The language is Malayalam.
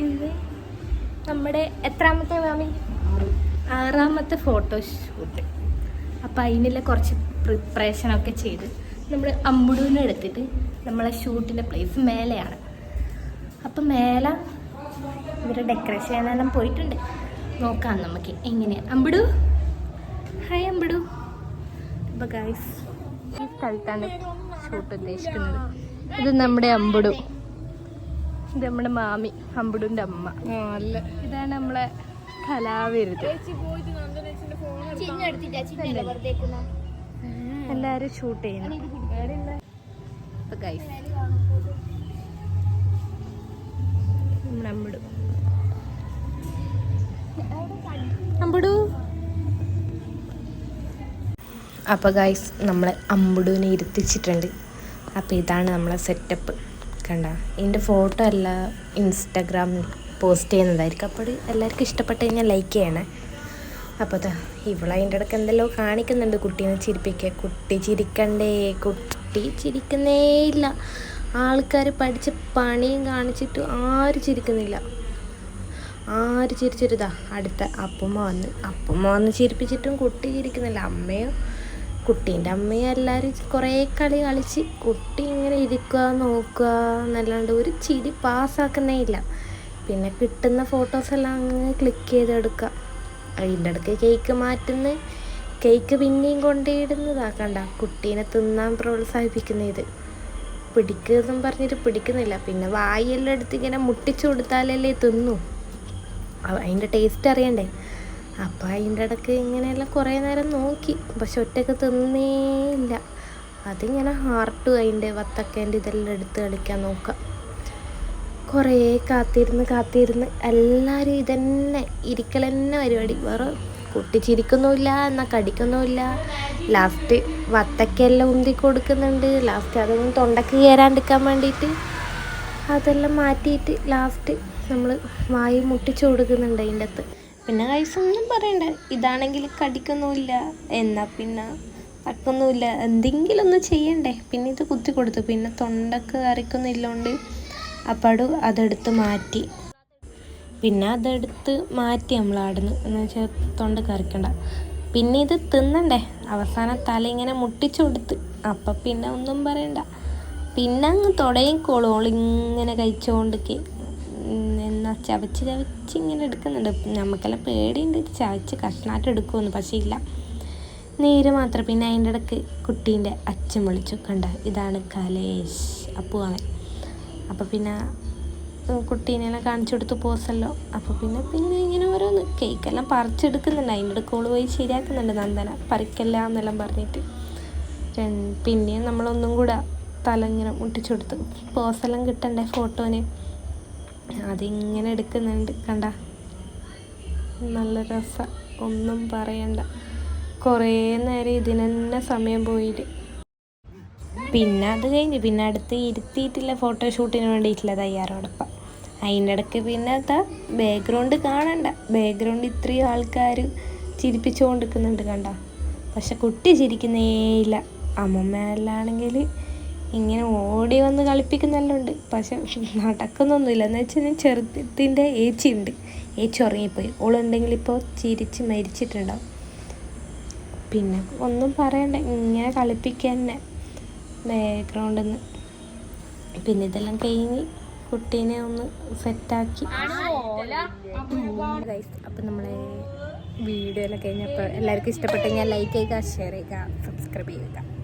ഇത് നമ്മുടെ എത്രാമത്തെ മാമി? ആറാമത്തെ ഫോട്ടോഷൂട്ട് അപ്പം അതിനുള്ള കുറച്ച് പ്രിപ്പറേഷനൊക്കെ ചെയ്ത് നമ്മൾ അമ്പുടൂനെ എടുത്തിട്ട് നമ്മളെ ഷൂട്ടിന്റെ പ്ലേസ് മേലെയാണ്. അപ്പം മേലെ ഇവരെ ഡെക്കറേഷൻ ചെയ്യാനെല്ലാം പോയിട്ടുണ്ട്. നോക്കാം നമുക്ക് എങ്ങനെ. അമ്പിടു ഹായ് അമ്പിടു അപ്പോൾ ഗൈസ് ഈ സ്ഥലത്താണ് ഷൂട്ട് ഉദ്ദേശിക്കുന്നത്. ഇത് നമ്മുടെ അമ്പുടു ഇത് നമ്മുടെ മാമി അമ്പുടുന്റെ അമ്മ. ഇതാണ് നമ്മളെ കലാവിരുത്. എല്ലാരും ഷൂട്ട് ചെയ്യുന്നു. അപ്പൊ നമ്മുടെ അമ്പുടു അമ്പടു അപ്പോൾ ഗൈസ് നമ്മളെ അമ്പുടുവിനെ ഇരുത്തിച്ചിട്ടുണ്ട്. അപ്പോൾ ഇതാണ് നമ്മളെ സെറ്റപ്പ് കണ്ട ഇതിന്റെ ഫോട്ടോ അല്ല ഇൻസ്റ്റാഗ്രാമിൽ പോസ്റ്റ് ചെയ്യുന്നതായിരിക്കും. അപ്പോൾ എല്ലാവർക്കും ഇഷ്ടപ്പെട്ട് കഴിഞ്ഞാൽ ലൈക്ക് ചെയ്യണേ. അപ്പോൾ അതാ ഇവളതിന്റെ ഇടയ്ക്ക് എന്തെല്ലോ കാണിക്കുന്നുണ്ട്. കുട്ടീനെ ചിരിപ്പിക്കുക കുട്ടി ചിരിക്കണ്ടേ? കുട്ടി ചിരിക്കുന്നേ ഇല്ല. ആൾക്കാർ പഠിച്ച് പണിയും കാണിച്ചിട്ട് ആരും ചിരിക്കുന്നില്ല. ആര് ചിരിച്ചിരുതാ അടുത്ത അപ്പമ്മ വന്ന്. അപ്പമ്മ വന്ന് ചിരിപ്പിച്ചിട്ടും കുട്ടി ചിരിക്കുന്നില്ല. അമ്മയോ കുട്ടീന്റെ അമ്മയും എല്ലാവരും കുറേ കളി കളിച്ച് കുട്ടി ഇങ്ങനെ ഇരിക്കുക നോക്കുക എന്നല്ലാണ്ട് ഒരു ചിരി പാസ്സാക്കുന്നേ ഇല്ല. പിന്നെ കിട്ടുന്ന ഫോട്ടോസ് എല്ലാം അങ്ങ് ക്ലിക്ക് ചെയ്തെടുക്കുക. അതിന്റെ ഇടയ്ക്ക് കേക്ക് മാറ്റുന്ന കേക്ക് പിന്നെയും കൊണ്ടിടുന്നതാക്കണ്ട കുട്ടീനെ തിന്നാൻ പ്രോത്സാഹിപ്പിക്കുന്ന ഇത്. പിടിക്കുന്നതും പറഞ്ഞിട്ട് പിടിക്കുന്നില്ല. പിന്നെ വായെല്ലാം എടുത്ത് ഇങ്ങനെ മുട്ടിച്ചു കൊടുത്താലല്ലേ തിന്നു. അതിന്റെ ടേസ്റ്റ് അറിയണ്ടേ? അപ്പം അതിന്റെ ഇടയ്ക്ക് ഇങ്ങനെയെല്ലാം കുറേ നേരം നോക്കി. പക്ഷെ ഒറ്റയ്ക്ക് തിന്നേ ഇല്ല അതിങ്ങനെ ഹാർട്ട് അതിന്റെ വത്തക്കേന്റെ ഇതെല്ലാം എടുത്ത് കളിക്കാൻ നോക്കാം. കുറേ കാത്തിരുന്ന് കാത്തിരുന്ന് എല്ലാവരും ഇതന്നെ ഇരിക്കൽ തന്നെ പരിപാടി. വേറെ കുട്ടി ചിരിക്കുന്നുമില്ല എന്നാൽ കടിക്കുന്നുമില്ല. ലാസ്റ്റ് വത്തക്കെല്ലാം ഉന്തി കൊടുക്കുന്നുണ്ട്. ലാസ്റ്റ് അതൊന്നും തൊണ്ടക്ക് കയറാണ്ടിരിക്കാൻ വേണ്ടിയിട്ട് അതെല്ലാം മാറ്റിയിട്ട് ലാസ്റ്റ് നമ്മൾ വായി മുട്ടിച്ചു കൊടുക്കുന്നുണ്ട് അതിന്റെ അകത്ത് പിന്നെ കൈസൊന്നും പറയണ്ട. ഇതാണെങ്കിൽ കടിക്കൊന്നുമില്ല എന്നാൽ പിന്നെ അക്കൊന്നുമില്ല എന്തെങ്കിലും ഒന്ന് ചെയ്യണ്ടേ. പിന്നെ ഇത് കുത്തി കൊടുത്തു. പിന്നെ തൊണ്ടക്ക് കറിക്കൊന്നുമില്ലോണ്ട് അപ്പാട് അതെടുത്ത് മാറ്റി. പിന്നെ അതെടുത്ത് മാറ്റി നമ്മൾ ആടുന്നു. എന്ന് വെച്ചാൽ തൊണ്ട കറിക്കണ്ട പിന്നെ ഇത് തിന്നണ്ടേ. അവസാനം തല ഇങ്ങനെ മുട്ടിച്ചു കൊടുത്ത്. അപ്പം പിന്നെ ഒന്നും പറയണ്ട. പിന്നെ അങ്ങ് തുടങ്ങിക്കോളും ഓളിങ്ങനെ കഴിച്ചുകൊണ്ടൊക്കെ എന്നാ ചവച്ച് ചവച്ച് ഇങ്ങനെ എടുക്കുന്നുണ്ട്. നമുക്കെല്ലാം പേടിയുണ്ട്. ചവച്ച് കഷ്ണായിട്ട് എടുക്കുമെന്ന്. പക്ഷേ ഇല്ല. നേര് മാത്രം. പിന്നെ അതിന്റെ ഇടയ്ക്ക് കുട്ടീന്റെ അച്ഛൻ വിളിച്ചു കണ്ട ഇതാണ് കലേഷ് അപ്പു അവൻ അപ്പോൾ പിന്നെ കുട്ടീനെല്ലാം കാണിച്ചു കൊടുത്ത് പോസല്ലോ. അപ്പോൾ പിന്നെ പിന്നെ ഇങ്ങനെ ഓരോന്ന് കേക്കെല്ലാം പറിച്ചെടുക്കുന്നുണ്ട്. അതിന്റെ ഇടയ്ക്ക് ഓൾ പോയി ശരിയാക്കുന്നുണ്ട്. നന്ദന പറിക്കല്ല എന്നെല്ലാം പറഞ്ഞിട്ട്. പിന്നെയും നമ്മളൊന്നും കൂടെ തല ഇങ്ങനെ മുട്ടിച്ചു കൊടുത്ത് പോസെല്ലാം കിട്ടണ്ടേ ഫോട്ടോന്? അതിങ്ങനെ എടുക്കുന്നുണ്ട്. കണ്ട? നല്ല രസം. ഒന്നും പറയണ്ട. കുറേ നേരം ഇതിന് തന്നെ സമയം പോയില്ല പിന്നെ അത് കഴിഞ്ഞ് പിന്നെ അടുത്ത് ഇരുത്തിയിട്ടില്ല ഫോട്ടോഷൂട്ടിന് വേണ്ടിയിട്ടുള്ള തയ്യാറോടൊപ്പം. അതിന്റെ ഇടയ്ക്ക് പിന്നെ എന്താ ബാക്ക്ഗ്രൗണ്ട് കാണണ്ട. ബാക്ക്ഗ്രൗണ്ട് ഇത്രയും ആൾക്കാർ ചിരിപ്പിച്ചുകൊണ്ടിരിക്കുന്നുണ്ട് കണ്ട? പക്ഷെ കുട്ടി ചിരിക്കുന്നേ ചിരിക്കുന്നേയില്ല അമ്മമ്മയിലാണെങ്കിൽ ഇങ്ങനെ ഓടി വന്ന് കളിപ്പിക്കുന്നെല്ലാം ഉണ്ട് പക്ഷെ നടക്കുന്നൊന്നുമില്ല. എന്ന് വെച്ചാൽ ചെറുത്തിന്റെ ഏച്ചി ഉണ്ട് ഏച്ചി ഉറങ്ങിപ്പോയി. ഓളുണ്ടെങ്കിൽ ഇപ്പോൾ ചിരിച്ച് മരിച്ചിട്ടുണ്ടാവും. പിന്നെ ഒന്നും പറയണ്ട. ഇങ്ങനെ കളിപ്പിക്കുക തന്നെ ബാക്ക്ഗ്രൗണ്ടിൽ നിന്ന് പിന്നെ ഇതെല്ലാം കഴിഞ്ഞ് കുട്ടീനെ ഒന്ന് സെറ്റാക്കി അപ്പം നമ്മളെ വീഡിയോ എല്ലാം കഴിഞ്ഞപ്പോൾ എല്ലാവർക്കും ഇഷ്ടപ്പെട്ടെങ്കിൽ ലൈക്ക് ചെയ്യുക ഷെയർ ചെയ്യുക സബ്സ്ക്രൈബ് ചെയ്യുക.